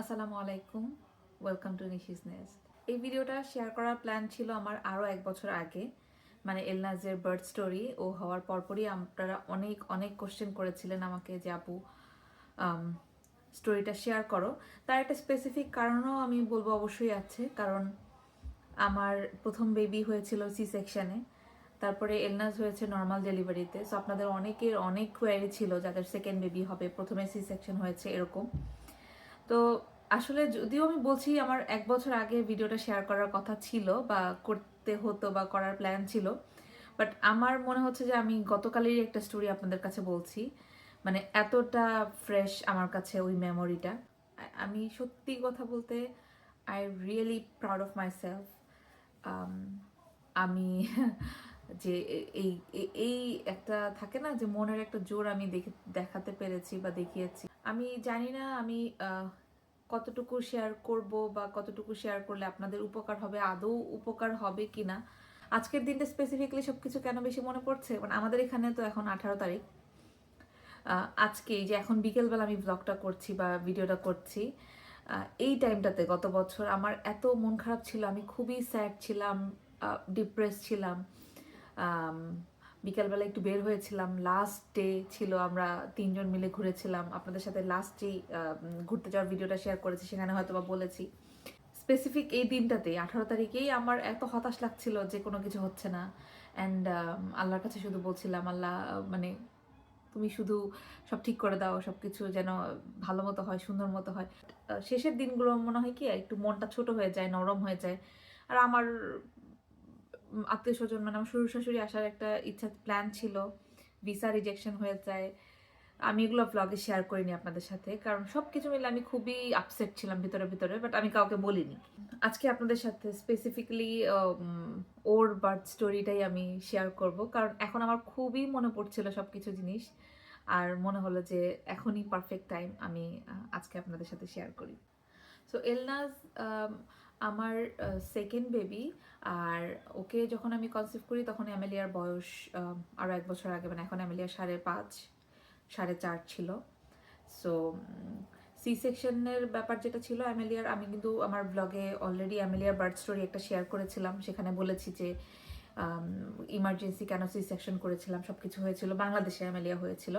আসসালামু আলাইকুম welcome to Nishi's nest এই ভিডিওটা শেয়ার করার প্ল্যান ছিল আমার আরও এক বছর আগে। মানে এলনাজের বার্থ স্টোরি ও হওয়ার পরপরই আপনারা অনেক অনেক কোশ্চেন করেছিলেন আমাকে যে, আপু স্টোরিটা শেয়ার করো। তার একটা স্পেসিফিক কারণও আমি বলব অবশ্যই আছে। কারণ আমার প্রথম বেবি হয়েছিল সি সেকশানে তারপরে এলনাস হয়েছে নর্মাল ডেলিভারিতে সো আপনাদের অনেকের অনেক কোয়ারি ছিল যাদের সেকেন্ড বেবি হবে। প্রথমে সি সেকশন হয়েছে এরকম। তো আসলে যদিও আমি বলছি আমার এক বছর আগে ভিডিওটা শেয়ার করার কথা ছিল বা করতে হতো বা করার প্ল্যান ছিল বাট আমার মনে হচ্ছে যে আমি গতকালেরই একটা স্টোরি আপনাদের কাছে বলছি। মানে এতটা ফ্রেশ আমার কাছে ওই মেমোরিটা আমি সত্যি কথা বলতে I really proud of myself আমি যে এই এই একটা থাকে না যে মনের একটা জোর আমি দেখে, দেখাতে পেরেছি বা দেখিয়েছি। আমি জানি না আমি কতটুকু শেয়ার করব বা কতটুকু শেয়ার করলে আপনাদের উপকার হবে, আদৌ উপকার হবে কিনা। আজকের দিনটা স্পেসিফিকলি সবকিছু কেন বেশি মনে পড়ছে? মানে আমাদের এখানে তো এখন আঠারো তারিখ। আজকে যে এখন বিকেলবেলা আমি ব্লগটা করছি বা ভিডিওটা করছি এই টাইমটাতে গত বছর আমার এত মন খারাপ ছিল, আমি খুবই স্যাড ছিলাম ডিপ্রেস ছিলাম। বিকালবেলা একটু বের হয়েছিলাম। লাস্ট ডে ছিল আমরা তিনজন মিলে ঘুরেছিলাম। আপনাদের সাথে লাস্ট যেই ঘুরতে যাওয়ার ভিডিওটা শেয়ার করেছি, সেখানে হয়তো বা বলেছি। স্পেসিফিক এই দিনটাতে, আঠারো তারিখেই আমার এত হতাশ লাগছিল যে কোনো কিছু হচ্ছে না। অ্যান্ড আল্লাহর কাছে শুধু বলছিলাম, আল্লাহ মানে তুমি শুধু সব ঠিক করে দাও সব কিছু যেন ভালো মতো হয়, সুন্দর মতো হয়। শেষের দিনগুলো মনে হয় কি, একটু মনটা ছোট হয়ে যায়, নরম হয়ে যায়। আর আমার আত্মীয় স্বজন মানে আমার শ্বশুর শাশুড়ি আসার একটা ইচ্ছা প্ল্যান ছিল। ভিসা রিজেকশন হয়ে যায়। আমি এগুলো ব্লগে শেয়ার করিনি আপনাদের সাথে। কারণ সব কিছু মিলে আমি খুবই আপসেট ছিলাম ভিতরে ভিতরে বাট আমি কাউকে বলিনি। আজকে আপনাদের সাথে স্পেসিফিক্যালি ওর বার্থ স্টোরিটাই আমি শেয়ার করব। কারণ এখন আমার খুবই মনে পড়ছিল সব কিছু জিনিস। আর মনে হলো যে এখনই পারফেক্ট টাইম আমি আজকে আপনাদের সাথে শেয়ার করি। সো এলনাজ আমার সেকেন্ড বেবি আর ওকে যখন আমি কনসিভ করি তখন অ্যামেলিয়ার বয়স আরও এক বছর আগে মানে এখন অ্যামেলিয়ার সাড়ে পাঁচ, সাড়ে চার ছিল। সো সি সেকশনের ব্যাপার যেটা ছিল, অ্যামেলিয়ার, আমি কিন্তু আমার ব্লগে অলরেডি অ্যামেলিয়ার বার্থ স্টোরি একটা শেয়ার করেছিলাম। সেখানে বলেছি যে ইমার্জেন্সি কেন সি সেকশন করেছিলাম সব কিছু হয়েছিল, বাংলাদেশে অ্যামেলিয়া হয়েছিল।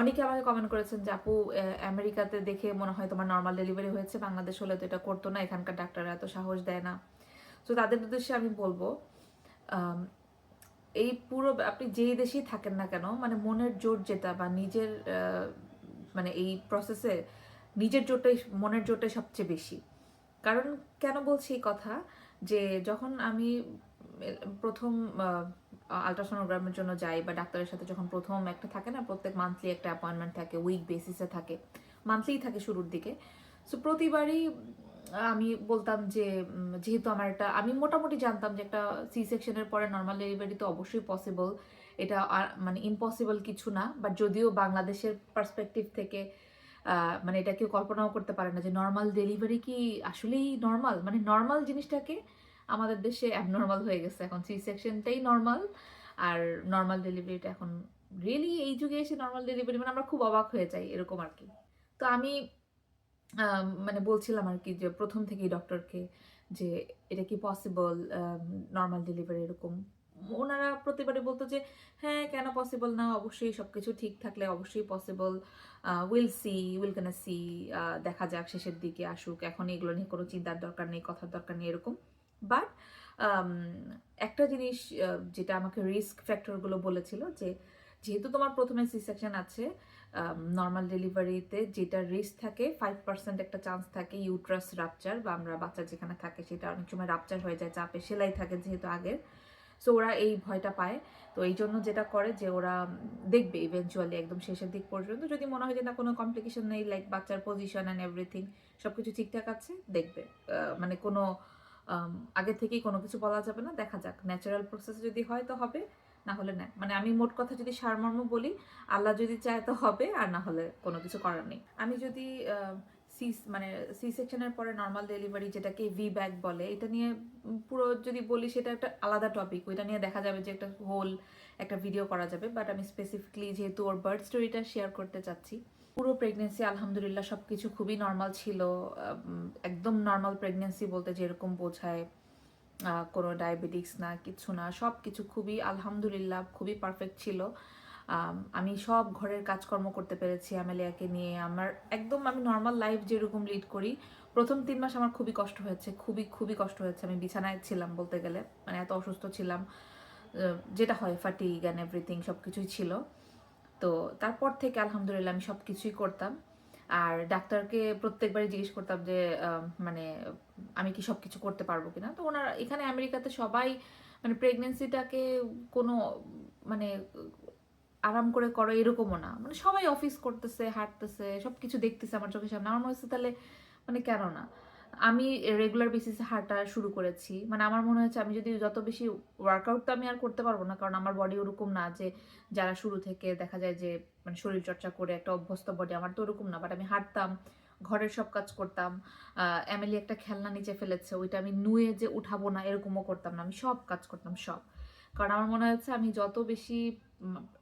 অনেকে আমাকে কমেন্ট করেছেন যে, আপু আমেরিকাতে দেখে মনে হয় তোমার নর্মাল ডেলিভারি হয়েছে, বাংলাদেশ হলে তো এটা করতো না, এখানকার ডাক্তাররা এত সাহস দেয় না। তো তাদের উদ্দেশ্যে আমি বলব এই পুরো আপনি যেই দেশেই থাকেন না কেন মানে মনের জোর যেটা বা নিজের মানে এই প্রসেসে নিজের জোরটাই, মনের জোরটাই সবচেয়ে বেশি। কারণ কেন বলছি এই কথা? যে, যখন আমি প্রথম আলট্রাসোনোগ্রামের জন্য যাই বা ডাক্তারের সাথে যখন প্রথম একটা থাকে না, প্রত্যেক মান্থলি একটা অ্যাপয়েন্টমেন্ট থাকে উইক বেসিসে থাকে মান্থলিই থাকে শুরুর দিকে। সো প্রতিবারই আমি বলতাম যে যেহেতু আমার একটা, আমি মোটামুটি জানতাম যে একটা সি সেকশনের পরে নর্মাল ডেলিভারি তো অবশ্যই পসিবল এটা মানে ইম্পসিবল কিছু না বাট যদিও বাংলাদেশের পার্সপেক্টিভ থেকে মানে এটা কেউ কল্পনাও করতে পারে না যে নর্মাল ডেলিভারি কি আসলেই নর্মাল মানে নর্মাল জিনিসটাকে আমাদের দেশে অ্যাবনর্মাল হয়ে গেছে। এখন সি সেকশনটাই নর্মাল আর নর্মাল ডেলিভারিটা এখন রিয়েলি এই যুগে এসে নর্মাল ডেলিভারি মানে আমরা খুব অবাক হয়ে যাই এরকম আর কি। তো আমি মানে বলছিলাম আর কি যে প্রথম থেকেই ডক্টরকে যে এটা কি পসিবল নর্মাল ডেলিভারি এরকম। ওনারা প্রতিবারে বলতো যে হ্যাঁ কেন পসিবল না? অবশ্যই সব কিছু ঠিক থাকলে অবশ্যই possible will see will can see দেখা যাক শেষের দিকে আসুক। এখন এগুলো নিয়ে কোনো চিন্তার দরকার নেই, কথার দরকার নেই, এরকম। বাট একটা জিনিস যেটা আমাকে রিস্ক ফ্যাক্টরগুলো বলেছিল যে, যেহেতু তোমার প্রথমে সি সেকশন আছে নর্মাল ডেলিভারিতে যেটা রিস্ক থাকে ফাইভ পার্সেন্ট একটা চান্স থাকে ইউট্রাস রাপচার বা আমরা বাচ্চা যেখানে থাকে সেটা অনেক সময় রাপচার হয়ে যায়, চাপে সেলাই থাকে যেহেতু আগের। সো ওরা এই ভয়টা পায়। তো এই জন্য যেটা করে যে, ওরা দেখবে ইভেনচুয়ালি একদম শেষের দিক পর্যন্ত। যদি মনে হয় যে, না, কোনো কমপ্লিকেশন নেই লাইক বাচ্চার পজিশন অ্যান্ড এভরিথিং সব কিছু ঠিকঠাক আছে, দেখবে। মানে কোনো আগে থেকেই কোনো কিছু বলা যাবে না, দেখা যাক। ন্যাচারাল প্রসেস যদি হয় তো হবে, না হলে না। মানে আমি মোট কথা যদি সারমর্ম বলি, আল্লাহ যদি চায় তো হবে, আর না হলে কোনো কিছু করার নেই। আমি যদি সি মানে সি সেকশনের পরে নর্মাল ডেলিভারি যেটাকে ভি ব্যাক বলে, এটা নিয়ে পুরো যদি বলি, সেটা একটা আলাদা টপিক ওইটা নিয়ে দেখা যাবে যে একটা হোল একটা ভিডিও করা যাবে বাট আমি স্পেসিফিকলি যেহেতু ওর বার্থ স্টোরিটা শেয়ার করতে চাচ্ছি পুরো প্রেগনেন্সি আলহামদুলিল্লাহ সব কিছু খুবই নর্মাল ছিল। একদম নর্মাল প্রেগনেন্সি বলতে যেরকম বোঝায় কোনো ডায়াবেটিক্স না, কিছু না সব কিছু খুবই আলহামদুলিল্লাহ খুবই পারফেক্ট ছিল। আমি সব ঘরের কাজকর্ম করতে পেরেছি অ্যামেলিয়াকে নিয়ে। আমার একদম আমি নর্মাল লাইফ যেরকম লিড করি, প্রথম তিন মাস আমার খুবই কষ্ট হয়েছে, খুবই খুবই কষ্ট হয়েছে। আমি বিছানায় ছিলাম বলতে গেলে মানে এত অসুস্থ ছিলাম যেটা হয় ফাটিক অ্যান্ড এভরিথিং সব কিছুই ছিল। তো তারপর থেকে আলহামদুলিল্লাহ আমি সব কিছুই করতাম। আর ডাক্তারকে প্রত্যেকবারই জিজ্ঞেস করতাম যে মানে আমি কি সব কিছু করতে পারব কিনা? তো ওনারা, এখানে আমেরিকাতে সবাই মানে প্রেগনেন্সিটাকে কোনো মানে আরাম করে করো এরকমও না। মানে সবাই অফিস করতেছে, হাঁটতেছে সব কিছু দেখতেছে আমার চোখের সামনে। আমার মনে হচ্ছে তাহলে মানে কেন না? আমি রেগুলার বেসিসে হাঁটা শুরু করেছি। মানে আমার মনে হচ্ছে আমি যদি যত বেশি ওয়ার্কআউট তো আমি আর করতে পারব না, কারণ আমার বডি ওরকম না যে যারা শুরু থেকে দেখা যায় যে মানে শরীর চর্চা করে একটা অভ্যস্ত বডি আমার তো ওরকম না। বাট আমি হাঁটতাম, ঘরের সব কাজ করতাম এমএলএ একটা খেলনা নিচে ফেলেছে, ওইটা আমি নুয়ে যে উঠাবো না এরকমও করতাম না। আমি সব কাজ করতাম, সব। কারণ আমার মনে হচ্ছে আমি যত বেশি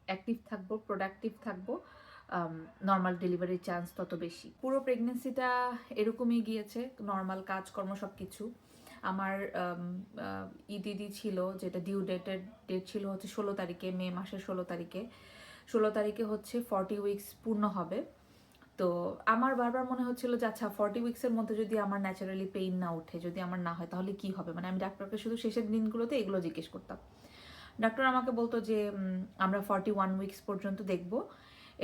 অ্যাক্টিভ থাকব প্রোডাক্টিভ থাকব নর্মাল ডেলিভারির চান্স তত বেশি। পুরো প্রেগনেন্সিটা এরকমই গিয়েছে নর্মাল কাজকর্ম সব কিছু আমার ইদিদি ছিল, যেটা ডিউ ডেটের ডেট ছিল হচ্ছে ষোলো তারিখে, মে মাসের ষোলো তারিখে। ষোলো তারিখে হচ্ছে ফর্টি উইকস পূর্ণ হবে। তো আমার বারবার মনে হচ্ছিল যে আচ্ছা ফর্টি উইক্সের মধ্যে যদি আমার ন্যাচারালি পেইন না ওঠে যদি আমার না হয়, তাহলে কি হবে? মানে আমি ডাক্তারকে শুধু শেষের দিনগুলোতে এগুলো জিজ্ঞেস করতাম। ডাক্তার আমাকে বলতো যে আমরা ফর্টি ওয়ান উইকস পর্যন্ত দেখব।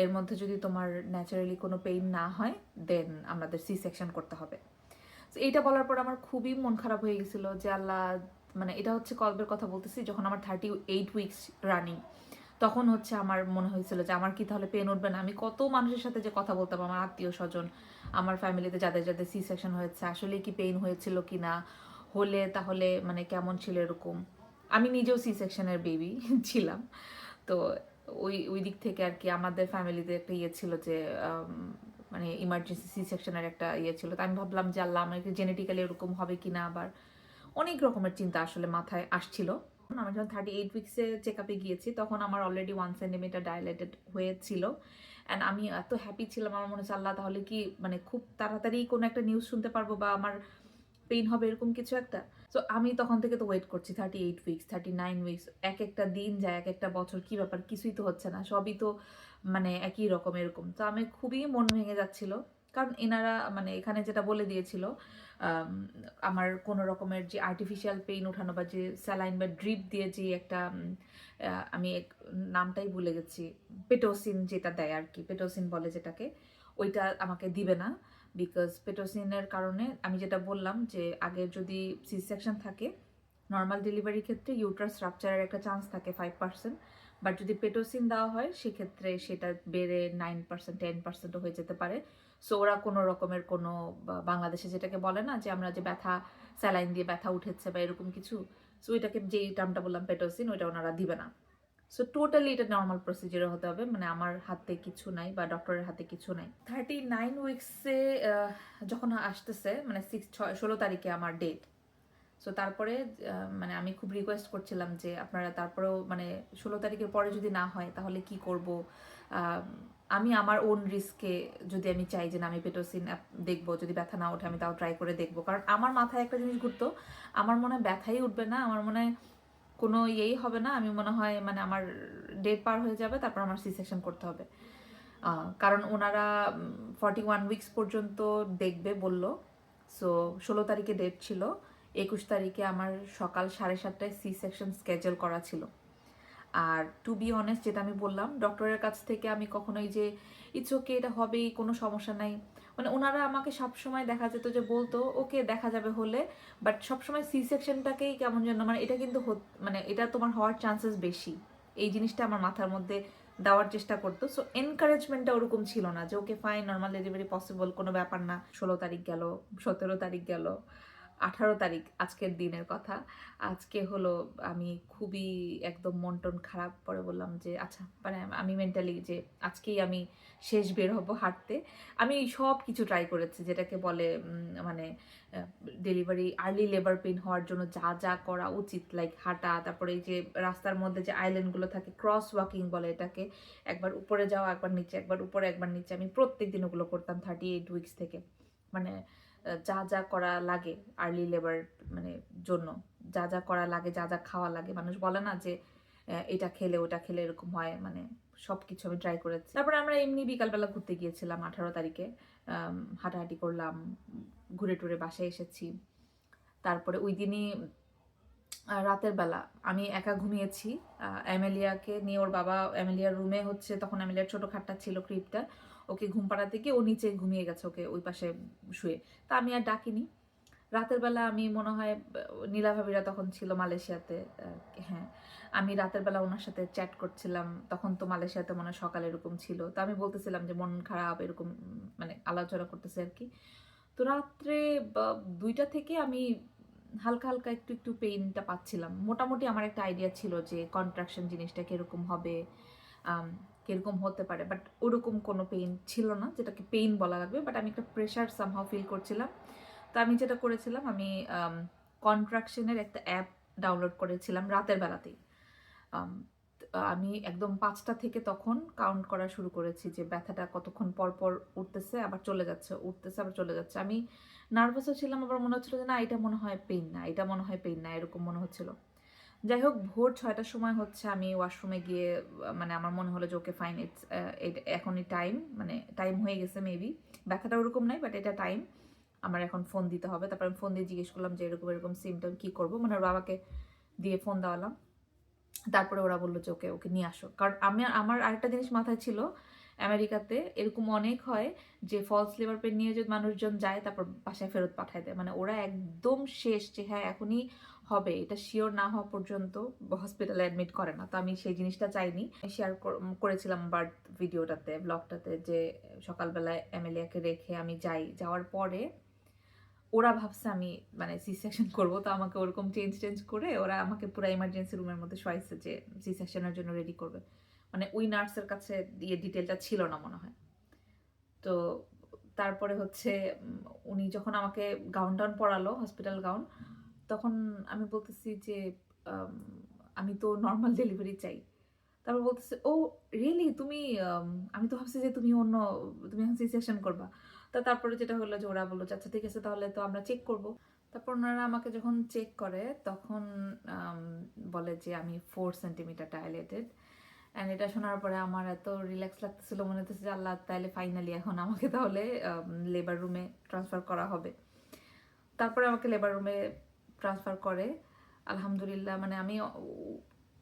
এর মধ্যে যদি তোমার ন্যাচারালি কোনো পেইন না হয় দেন আমাদের সি সেকশন করতে হবে। তো এইটা বলার পর আমার খুবই মন খারাপ হয়ে গেছিল যে আল্লাহ মানে এটা হচ্ছে কল্পের কথা বলতেছি, যখন আমার থার্টি এইট উইকস রানিং তখন হচ্ছে আমার মনে হয়েছিল যে আমার কি তাহলে পেন উঠবে না। আমি কত মানুষের সাথে যে কথা বলতাম, আমার আত্মীয় স্বজন, আমার ফ্যামিলিতে যাদের যাদের সি সেকশন হয়েছে আসলে কি পেইন হয়েছিল কি না হলে তাহলে মানে কেমন ছিল এরকম? আমি নিজেও সি সেকশনের বেবি ছিলাম। তো ওই ওই দিক থেকে আর কি আমাদের ফ্যামিলিতে একটা ইয়ে ছিল যে মানে ইমার্জেন্সি সি সেকশনের একটা ইয়ে ছিল। তো আমি ভাবলাম যে, আল্লাহ আমাকে জেনেটিক্যালি এরকম হবে কি না আবার অনেক রকমের চিন্তা আসলে মাথায় আসছিল। আমি যখন থার্টি এইট উইক্সে চেক আপে গিয়েছি, তখন আমার অলরেডি ওয়ান সেন্টিমিটার ডাইলেটেড হয়েছিল। অ্যান্ড আমি এত হ্যাপি ছিলাম, আমার মনে হচ্ছে, আল্লাহ, তাহলে কি মানে খুব তাড়াতাড়ি কোনো একটা নিউজ শুনতে পারব বা আমার পেইন হবে? এরকম কিছু একটা। সো আমি তখন থেকে তো ওয়েট করছি thirty eight weeks thirty nine weeks এক একটা দিন যায় এক একটা বছর, কি ব্যাপার, কিছুই তো হচ্ছে না, সবই তো মানে একই রকম, এরকম। তো আমি খুবই মন ভেঙে যাচ্ছিল, কারণ এনারা মানে এখানে যেটা বলে দিয়েছিল আমার কোনো রকমের যে আর্টিফিশিয়াল পেইন ওঠানো বা যে স্যালাইন বা ড্রিপ দিয়ে যে একটা আমি এক, নামটাই ভুলে গেছি পেটোসিন যেটা দেয় আর কি পেটোসিন বলে যেটাকে, ওইটা আমাকে দিবে না। বিকজ পেটোসিনের কারণে আমি যেটা বললাম যে আগে যদি সি সেকশন থাকে নর্মাল ডেলিভারির ক্ষেত্রে ইউট্রাস রাপচারের একটা চান্স থাকে ফাইভ পার্সেন্ট বাট যদি পেটোসিন দেওয়া হয়, সেক্ষেত্রে সেটা বেড়ে নাইন পার্সেন্ট টেন পার্সেন্টও হয়ে যেতে পারে। সো ওরা কোনো রকমের কোনো বাংলাদেশে যেটাকে বলে না যে আমরা যে ব্যথা স্যালাইন দিয়ে ব্যথা উঠেছে বা এরকম কিছু সো ওইটাকে যেই টার্মটা বললাম পেটোসিন ওইটা ওনারা দিবে না। সো টোটালি এটা নর্মাল প্রসিজারে হতে হবে। মানে আমার হাতে কিছু নাই বা ডক্টরের হাতে কিছু নাই। থার্টি নাইন উইক্সে যখন আসতেছে মানে সিক্স ছয়, ষোলো তারিখে আমার ডেট সো তারপরে মানে আমি খুব রিকোয়েস্ট করছিলাম যে আপনারা তারপরেও মানে ষোলো তারিখের পরে যদি না হয়, তাহলে কি করব? আমি আমার ওন রিস্কে যদি আমি চাই যে না, আমি পেটোসিন দেখব, যদি ব্যথা না ওঠে, আমি তাও ট্রাই করে দেখব। কারণ আমার মাথায় একটা জিনিস ঘুরতো, আমার মনে হয় ব্যথাই উঠবে না, আমার মনে হয় কোনো ইয়েই হবে না। আমি মনে হয় মানে আমার ডেট পার হয়ে যাবে, তারপর আমার সি সেকশন করতে হবে। কারণ ওনারা ফর্টি ওয়ান উইকস পর্যন্ত দেখবে বলল। সো ষোলো তারিখে ডেট ছিল। একুশ তারিখে আমার সকাল সাড়ে সাতটায় সি সেকশন স্কেজুল করা ছিল। আর টু বি অনেস্ট যেটা আমি বললাম ডক্টরের কাছ থেকে আমি কখনোই যে ইটস ওকে এটা হবেই, কোনো সমস্যা নাই। মানে ওনারা আমাকে সবসময় দেখা যেত যে বলতো, ওকে দেখা যাবে হলে। বাট সবসময় সি সেকশনটাকেই কেমন যেন মানে এটা কিন্তু মানে এটা তোমার হওয়ার চান্সেস বেশি। এই জিনিসটা আমার মাথার মধ্যে দেওয়ার চেষ্টা করতো। সো এনকারেজমেন্টটা ওরকম ছিল না যে, okay fine normal delivery possible কোনো ব্যাপার না। ষোলো তারিখ গেল, সতেরো তারিখ গেল। আঠারো তারিখ আজকের দিনের কথা। আজকে হলো আমি খুবই একদম মন টন খারাপ। পরে বললাম যে আচ্ছা মানে আমি মেন্টালি যে আজকেই আমি শেষ বের হব হাঁটতে। আমি সব কিছু ট্রাই করেছি, যেটাকে বলে মানে ডেলিভারি আর্লি লেবার পেন হওয়ার জন্য যা যা করা উচিত লাইক হাঁটা, তারপরে এই যে রাস্তার মধ্যে যে আইল্যান্ডগুলো থাকে ক্রস ওয়াকিং বলে এটাকে, একবার উপরে যাওয়া, একবার নিচে, একবার উপরে, একবার নিচে। আমি প্রত্যেক দিন ওগুলো করতাম থার্টি এইট উইকস থেকে। মানে যা যা করা লাগে আর্লি লেবার মানে জন্য। যা যা করা লাগে, যা যা খাওয়া লাগে। মানুষ বলে না যে এটা খেলে ওটা খেলে এরকম হয় মানে সব কিছু আমি ট্রাই করেছি। তারপরে আমরা এমনি বিকালবেলা ঘুরতে গিয়েছিলাম আঠারো তারিখে। হাঁটাহাঁটি করলাম, ঘুরে টুরে বাসায় এসেছি। তারপরে ওই দিনই রাতের বেলা আমি একা ঘুমিয়েছি। অ্যামেলিয়াকে নিয়ে ওর বাবা অ্যামেলিয়ার রুমে হচ্ছে, তখন অ্যামেলিয়ার ছোট খাটটা ছিল ক্রিপটা ওকে ঘুম পাড়াতে গিয়ে ও নিচে ঘুমিয়ে গেছে ওকে ওই পাশে শুয়ে। তা আমি আর ডাকিনি। রাতের বেলা আমি মনে হয় আহ, নীলা ভাবিরা তখন ছিল মালয়েশিয়াতে হ্যাঁ আমি রাতের বেলা ওনার সাথে চ্যাট করছিলাম তখন তো মালয়েশিয়াতে মনে হয় সকালে এরকম ছিল। তো আমি বলতেছিলাম যে মন খারাপ এরকম মানে আলোচনা করতেছে আর কি। তো রাত্রে দুইটা থেকে আমি হালকা হালকা একটু একটু পেইনটা পাচ্ছিলাম। মোটামুটি আমার একটা আইডিয়া ছিল যে কন্ট্রাকশন জিনিসটা কীরকম হবে। কীরকম হতে পারে বাট ওরকম কোনো পেইন ছিল না, যেটাকে পেইন বলা লাগবে বাট আমি একটা প্রেশার সামহাও ফিল করছিলাম। তো আমি যেটা করেছিলাম, আমি কন্ট্রাকশনের একটা অ্যাপ ডাউনলোড করেছিলাম রাতের বেলাতেই। আমি একদম পাঁচটা থেকে তখন কাউন্ট করা শুরু করেছি যে ব্যথাটা কতক্ষণ পর পর উঠতেছে, আবার চলে যাচ্ছে, উঠতেছে, আবার চলে যাচ্ছে। আমি নার্ভাসও ছিলাম, আবার মনে হচ্ছিল যে না, এটা মনে হয় পেইন না, এটা মনে হয় পেইন না, এরকম মনে হচ্ছিল। যাই হোক ভোর ছয়টার সময় হচ্ছে আমি ওয়াশরুমে গিয়ে মানে আমার মনে হলো যে, ওকে ফাইন ইটস এখনই টাইম মানে টাইম হয়ে গেছে মেবি ব্যথাটা ওরকম নাই বাট এটা টাইম আমার এখন ফোন দিতে হবে। তারপর আমি ফোন দিয়ে জিজ্ঞেস করলাম যে, এরকম এরকম সিমটম কী করব? মানে বাবাকে দিয়ে ফোন দেওয়ালাম। তারপরে ওরা বলল যে, ওকে ওকে, নিয়ে আসো। কারণ আমি, আমার আরেকটা জিনিস মাথায় ছিল, আমেরিকাতে এরকম অনেক হয় যে ফলস লিভার পেন নিয়ে যদি মানুষজন যায়, তারপর বাসায় ফেরত পাঠায় দেয়। মানে ওরা একদম শেষ যে হ্যাঁ এখনই হবে, এটা শিওর না হওয়া পর্যন্ত হসপিটালে অ্যাডমিট করে না। তো আমি সেই জিনিসটা চাইনি। শেয়ার করেছিলাম বার্থ ভিডিওটাতে ব্লগটাতে যে সকালবেলায় এমএলএকে রেখে আমি যাই। যাওয়ার পরে ওরা ভাবছে আমি মানে সি সেকশন করব। তো আমাকে ওরকম চেঞ্জ টেঞ্জ করে ওরা আমাকে পুরো ইমার্জেন্সি রুমের মধ্যে শোয়াইছে যে সি সেকশনের জন্য রেডি করবে। মানে ওই নার্সের কাছে দিয়ে ডিটেলটা ছিল না মনে হয়। তো তারপরে হচ্ছে উনি যখন আমাকে গাউন টাউন পরালো হসপিটাল গাউন তখন আমি বলতেছি যে, আমি তো নর্মাল ডেলিভারি চাই। তারপর বলতেছে, ও রিয়েলি তুমি, আমি তো ভাবছি যে তুমি অন্য, তুমি এখন করবা। তা তারপরে যেটা হলো যে ওরা বলল আচ্ছা ঠিক আছে, তাহলে তো আমরা চেক করব। তারপর ওনারা আমাকে যখন চেক করে, তখন বলে যে আমি ফোর সেন্টিমিটার ডাইলেটেড অ্যান্ড এটা শোনার পরে আমার এত রিল্যাক্স লাগতেছিল, মনে হচ্ছে যে আল্লাহ তাহলে ফাইনালি এখন আমাকে তাহলে লেবার রুমে ট্রান্সফার করা হবে। তারপরে আমাকে লেবার রুমে ট্রান্সফার করে, আলহামদুলিল্লাহ মানে আমি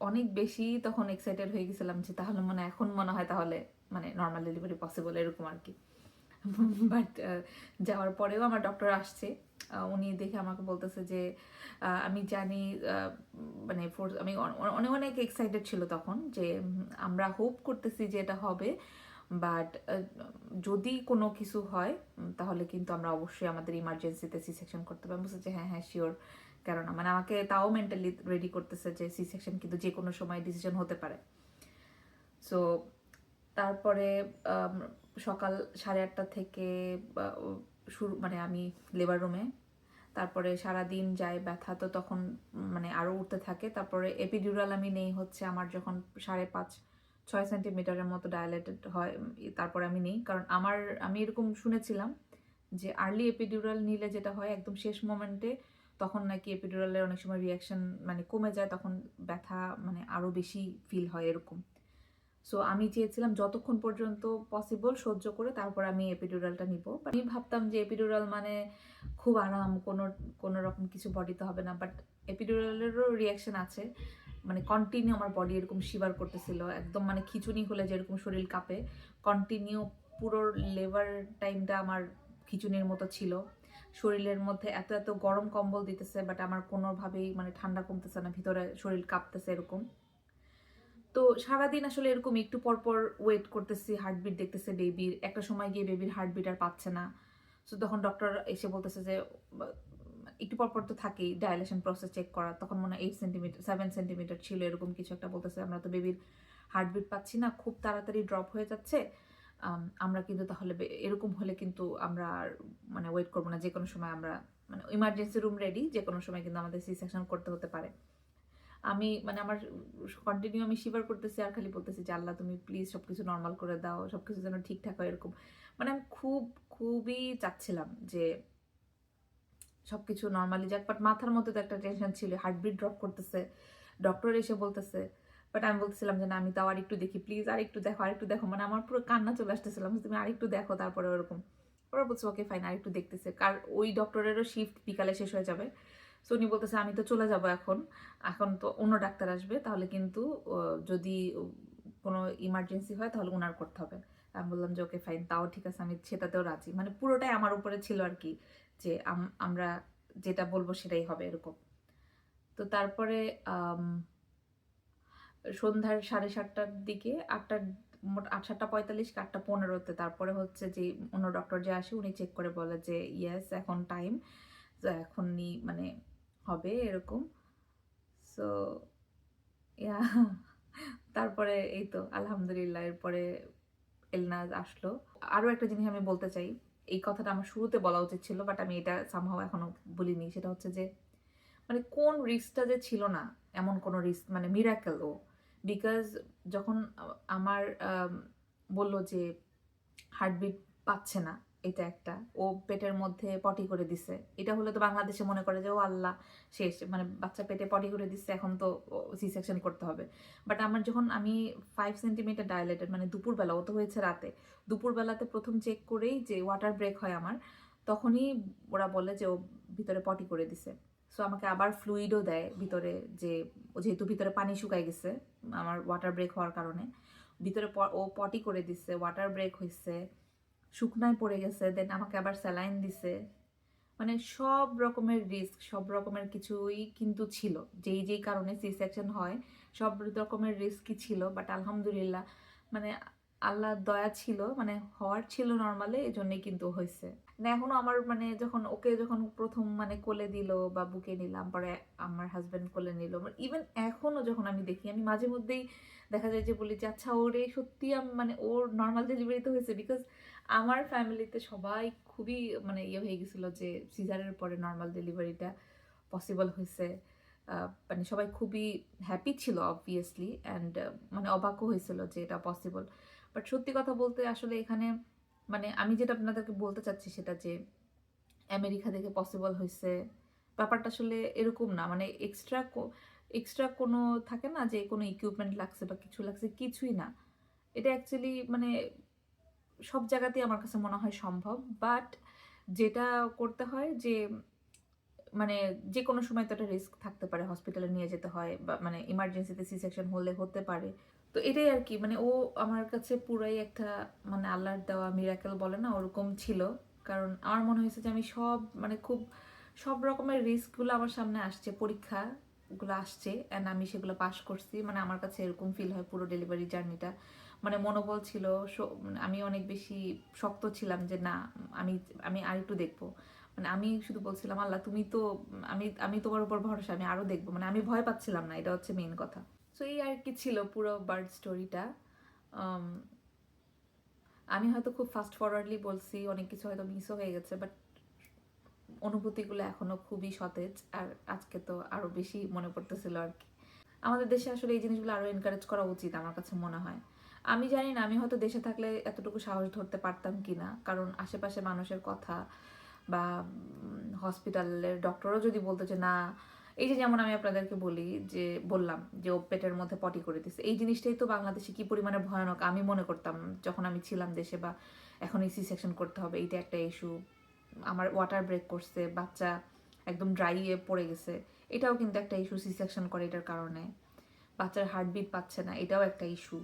অনেক বেশি তখন এক্সাইটেড হয়ে গেছিলাম যে তাহলে মানে এখন মনে হয় তাহলে মানে নর্মাল ডেলিভারি পসিবল এরকম আর কি বাট যাওয়ার পরেও আমার ডক্টর আসছে উনি দেখে আমাকে বলতেছে যে আমি জানি মানে আমি অনেক অনেক এক্সাইটেড ছিল তখন যে, আমরা হোপ করতেছি যে এটা হবে বাট যদি কোনো কিছু হয়, তাহলে কিন্তু আমরা অবশ্যই আমাদের ইমার্জেন্সিতে সি সেকশন করতে পারব যে হ্যাঁ হ্যাঁ শিওর কেননা মানে আমাকে তাও মেন্টালি রেডি করতেছে যে সি সেকশন কিন্তু যে কোনো সময় ডিসিশন হতে পারে। সো তারপরে সকাল সাড়ে আটটা থেকে শুরু মানে আমি লেবার রুমে তারপরে সারা দিন যায় ব্যথা, তো তখন মানে আরও উঠতে থাকে। তারপরে এপিডিউরাল আমি নেই হচ্ছে আমার যখন সাড়ে পাঁচ, ছয় সেন্টিমিটারের মতো ডায়ালেটেড হয় তারপরে আমি নেই। কারণ আমার, আমি এরকম শুনেছিলাম যে আর্লি এপিডিউরাল নিলে যেটা হয়, একদম শেষ মোমেন্টে তখন নাকি এপিডিউরালের অনেক সময় রিয়াকশন মানে কমে যায়, তখন ব্যথা মানে আরও বেশি ফিল হয় এরকম। সো আমি চেয়েছিলাম যতক্ষণ পর্যন্ত পসিবল সহ্য করে তারপর আমি এপিডিউরালটা নিব। আমি ভাবতাম যে এপিডিউরাল মানে খুব আরাম, কোনো কোনো রকম কিছু বডিতে হবে না। বাট এপিডিউরালেরও রিয়াকশন আছে। মানে কন্টিনিউ আমার বডি এরকম শিভার করতেছিল। একদম মানে খিচুনি হলে যেরকম শরীর কাঁপে কন্টিনিউ পুরো লেবার টাইমটা আমার খিচুনির মতো ছিল। শরীরের মধ্যে এত এত গরম কম্বল দিতেছে বাট আমার কোনোভাবেই মানে ঠান্ডা কমতেছে না, ভিতরে শরীর কাঁপতেছে এরকম। তো সারাদিন আসলে এরকম একটু পর পর ওয়েট করতেছি হার্টবিট দেখতেছে বেবির একটা সময় গিয়ে বেবির হার্টবিট আর পাচ্ছে না। সো তখন ডক্টর এসে বলতেছে যে, একটু পর পর তো থাকেই ডায়ালেশন প্রসেস চেক করা। তখন মনে হয় এইট সেন্টিমিটার সেভেন সেন্টিমিটার ছিল এরকম কিছু একটা বলতেছে। আমরা তো বেবির হার্টবিট পাচ্ছি না, খুব তাড়াতাড়ি ড্রপ হয়ে যাচ্ছে। আমরা কিন্তু তাহলে এরকম হলে কিন্তু আমরা মানে ওয়েট করব না যে কোনো সময় আমরা মানে ইমার্জেন্সি রুম রেডি যে কোনো সময় কিন্তু আমাদের সি সেকশন করতে হতে পারে। আমি মানে আমার কন্টিনিউ আমি শিভার করতেছি আর খালি বলতেছি যে, আল্লাহ, তুমি প্লিজ সব কিছু নর্মাল করে দাও সব কিছু যেন ঠিকঠাক হয়, এরকম। মানে আমি খুব, খুবই চাচ্ছিলাম যে সব কিছু নর্মালি যাক বাট মাথার মধ্যে তো একটা টেনশন ছিল হার্টবিট ড্রপ করতেছে। ডক্টর এসে বলতেছে বাট আমি বলতেছিলাম যে, না, আমি তাও আর একটু দেখি প্লিজ আর একটু দেখো আর একটু দেখো। মানে আমার পুরো কান্না চলে আসতেছিলাম তুমি আর একটু দেখো, তারপরে ওরকম। ওরা বলছে ওকে ফাইন আর একটু দেখতেছে। কার ওই ডক্টরেরও শিফট বিকালে শেষ হয়ে যাবে। সো উনি বলতেছে, আমি তো চলে যাব এখন। এখন তো অন্য ডাক্তার আসবে, তাহলে কিন্তু যদি কোনো ইমার্জেন্সি হয়, তাহলে ওনার করতে হবে। আমি বললাম যে ওকে ফাইন তাও ঠিক আছে, আমি সেটাতেও রাজি। মানে পুরোটাই আমার উপরে ছিল আর কি, যে, আম- আমরা যেটা বলব সেটাই হবে এরকম। তো তারপরে সন্ধ্যার সাড়ে সাতটার দিকে আটটার মোট আট সাতটা পঁয়তাল্লিশ আটটা পনেরোতে। তারপরে হচ্ছে যে অন্য ডক্টর যে আসে, উনি চেক করে বলে যে ইয়েস এখন টাইম তো এখনই মানে হবে এরকম। সো ইয়া তারপরে এই তো, আলহামদুলিল্লাহ, এরপরে এলনাজ আসলো। আরও একটা জিনিস আমি বলতে চাই, এই কথাটা আমার শুরুতে বলা উচিত ছিল বাট আমি এটা সামহাও এখনও বলিনি সেটা হচ্ছে যে মানে কোন রিস্কটা যে ছিল না, এমন কোনো রিস্ক মানে মিরাকেল ও বিকজ যখন আমার বলল যে হার্টবিট পাচ্ছে না, এটা একটা, ও পেটের মধ্যে পটি করে দিছে। এটা হলে তো বাংলাদেশে মনে করে যে, ও আল্লাহ, শেষ। মানে বাচ্চা পেটে পটি করে দিচ্ছে, এখন তো সি সেকশন করতে হবে। বাট আমার যখন আমি ফাইভ সেন্টিমিটার ডায়ালেটেড মানে দুপুরবেলা, ও তো হয়েছে রাতে, দুপুরবেলাতে প্রথম চেক করেই যে ওয়াটার ব্রেক হয় আমার, তখনই ওরা বলে যে ও ভিতরে পটি করে দিছে। সো আমাকে আবার ফ্লুইডও দেয় ভিতরে যে যেহেতু ভিতরে পানি শুকাই গেছে, আমার ওয়াটার ব্রেক হওয়ার কারণে। ভিতরে ও পটি করে দিছে ওয়াটার ব্রেক হয়েছে শুকনায় পড়ে গেছে দেন আমাকে আবার স্যালাইন দিছে। মানে সব রকমের রিস্ক সব রকমের কিছুই কিন্তু ছিল। যেই যেই কারণে সি সেকশন হয়, সব রকমের রিস্কই ছিল বাট আলহামদুলিল্লাহ মানে আল্লাহর দয়া ছিল মানে হওয়ার ছিল নর্মালে এই জন্যই কিন্তু হয়েছে মানে এখনও আমার মানে যখন ওকে যখন প্রথম মানে কোলে দিল বা বুকে নিলাম, পরে আমার হাজব্যান্ড কোলে নিল ইভেন এখনও যখন আমি দেখি, আমি মাঝে মধ্যেই দেখা যায় যে বলি যে আচ্ছা ওরে সত্যি আমি মানে ওর নর্মাল ডেলিভারি তো হয়েছে বিকজ আমার ফ্যামিলিতে সবাই খুবই মানে ইয়ে হয়ে গেছিল যে, সিজারের পরে নর্মাল ডেলিভারিটা পসিবল হয়েছে মানে সবাই খুবই হ্যাপি ছিল অবভিয়াসলি অ্যান্ড মানে অবাকও হয়েছিল যে, এটা পসিবল বাট সত্যি কথা বলতে আসলে এখানে মানে আমি যেটা আপনাদেরকে বলতে চাচ্ছি সেটা যে, আমেরিকা থেকে পসিবল হয়েছে ব্যাপারটা আসলে এরকম না মানে এক্সট্রা এক্সট্রা কোনো থাকে না যে কোনো ইকুইপমেন্ট লাগছে বা কিছু লাগছে, কিছুই না। এটা অ্যাকচুয়ালি মানে সব জায়গাতেই আমার কাছে মনে হয় সম্ভব। বাট যেটা করতে হয় যে মানে যে কোনো সময় তো একটা রিস্ক থাকতে পারে হসপিটালে নিয়ে যেতে হয় বা মানে ইমার্জেন্সিতে সি সেকশন হলে হতে পারে। তো এটাই আর কি মানে ও আমার কাছে পুরাই একটা মানে আল্লাহর দেওয়া মিরাকেল বলে না, ওরকম ছিল। কারণ আমার মনে হয়েছে যে আমি সব মানে খুব, সব রকমের রিস্কগুলো আমার সামনে আসছে পরীক্ষাগুলো আসছে অ্যান্ড আমি সেগুলো পাশ করছি। মানে আমার কাছে এরকম ফিল হয় পুরো ডেলিভারি জার্নিটা মানে মনোবল ছিল মানে আমি অনেক বেশি শক্ত ছিলাম যে না, আমি আমি আর একটু দেখব। মানে আমি শুধু বলছিলাম, আল্লাহ, তুমি তো, আমি আমি তোমার উপর ভরসা, আমি আরও দেখব। মানে আমি ভয় পাচ্ছিলাম না, এটা হচ্ছে মেইন কথা। সো এই আর কি ছিল পুরো বার্ড স্টোরিটা আমি হয়তো খুব ফাস্ট ফরওয়ার্ডলি বলছি, অনেক কিছু হয়তো মিসও হয়ে গেছে বাট অনুভূতিগুলো এখনও খুবই সতেজ, আর আজকে তো আরও বেশি মনে পড়তেছিল আর কি। আমাদের দেশে আসলে এই জিনিসগুলো আরও এনকারেজ করা উচিত আমার কাছে মনে হয়। আমি জানি না, আমি হয়তো দেশে থাকলে এতটুকু সাহস ধরতে পারতাম কিনা, কারণ আশেপাশে মানুষের কথা বা হসপিটালের ডক্টরও যদি বলতো যে, না এই যে যেমন আমি আপনাদেরকে বলি যে, বললাম যে, ও পেটের মধ্যে পটি করে দিচ্ছে এই জিনিসটাই তো বাংলাদেশে কি পরিমাণে ভয়ানক? আমি মনে করতাম যখন আমি ছিলাম দেশে বা এখন এই সি সেকশন করতে হবে, এইটা একটা ইস্যু আমার ওয়াটার ব্রেক করছে, বাচ্চা একদম ড্রাইয়ে পড়ে গেছে। এটাও কিন্তু একটা ইস্যু সি সেকশন করে এটার কারণে। বাচ্চার হার্টবিট পাচ্ছে না, এটাও একটা ইস্যু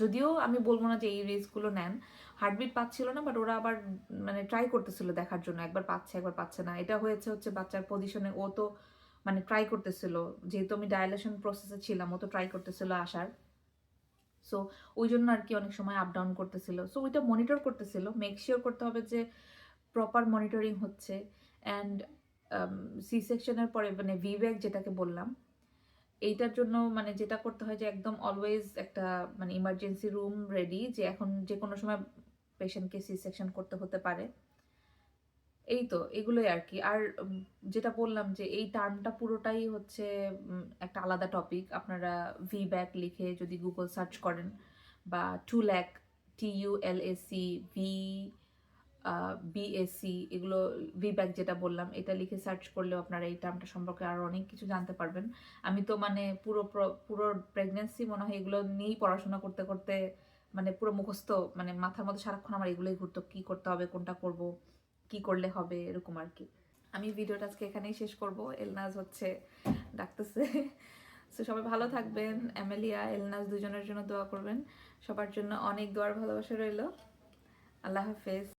যদিও আমি বলব না যে এই রিস্কগুলো নেন। হার্টবিট পাচ্ছিল না বাট ওরা আবার মানে ট্রাই করতেছিল দেখার জন্য। একবার পাচ্ছে একবার পাচ্ছে না। এটা হয়েছে হচ্ছে বাচ্চার পজিশনে ও তো মানে ট্রাই করতেছিল, যেহেতু আমি ডায়ালেশন প্রসেসে ছিলাম, ও তো ট্রাই করতেছিল আসার। সো ওই জন্য আর কি অনেক সময় আপ ডাউন করতেছিল। সো ওইটা মনিটর করতেছিল মেক শিওর করতে হবে যে প্রপার মনিটরিং হচ্ছে। অ্যান্ড সি সেকশনের পরে মানে ভিব্যাক যেটাকে বললাম, এইটার জন্য মানে যেটা করতে হয় যে একদম অলওয়েজ একটা মানে ইমার্জেন্সি রুম রেডি যে এখন যে কোনো সময় পেশেন্টকে সি সেকশন করতে হতে পারে। এই তো এগুলোই আর কি আর যেটা বললাম যে এই টার্মটা পুরোটাই হচ্ছে একটা আলাদা টপিক আপনারা ভি ব্যাক লিখে যদি গুগল সার্চ করেন বা two lack T U L S V BSc এগুলো ভি ব্যাক যেটা বললাম, এটা লিখে সার্চ করলেও আপনারা এই টার্মটা সম্পর্কে আরও অনেক কিছু জানতে পারবেন। আমি তো মানে পুরো পুরো প্রেগনেন্সি মনে হয় এগুলো নিয়েই পড়াশোনা করতে করতে মানে পুরো মুখস্থ মানে মাথার মধ্যে সারাক্ষণ আমার এগুলোই ঘুরতো, কি করতে হবে, কোনটা করব? কি করলে হবে, এরকম আর কি আমি ভিডিওটা আজকে এখানেই শেষ করব। এলনাজ হচ্ছে ডাকতেছে। তো সবাই ভালো থাকবেন। অ্যামেলিয়া, এলনাজ দুজনের জন্য দোয়া করবেন। সবার জন্য অনেক দোয়ার ভালোবাসা রইল। আল্লাহ হাফেজ।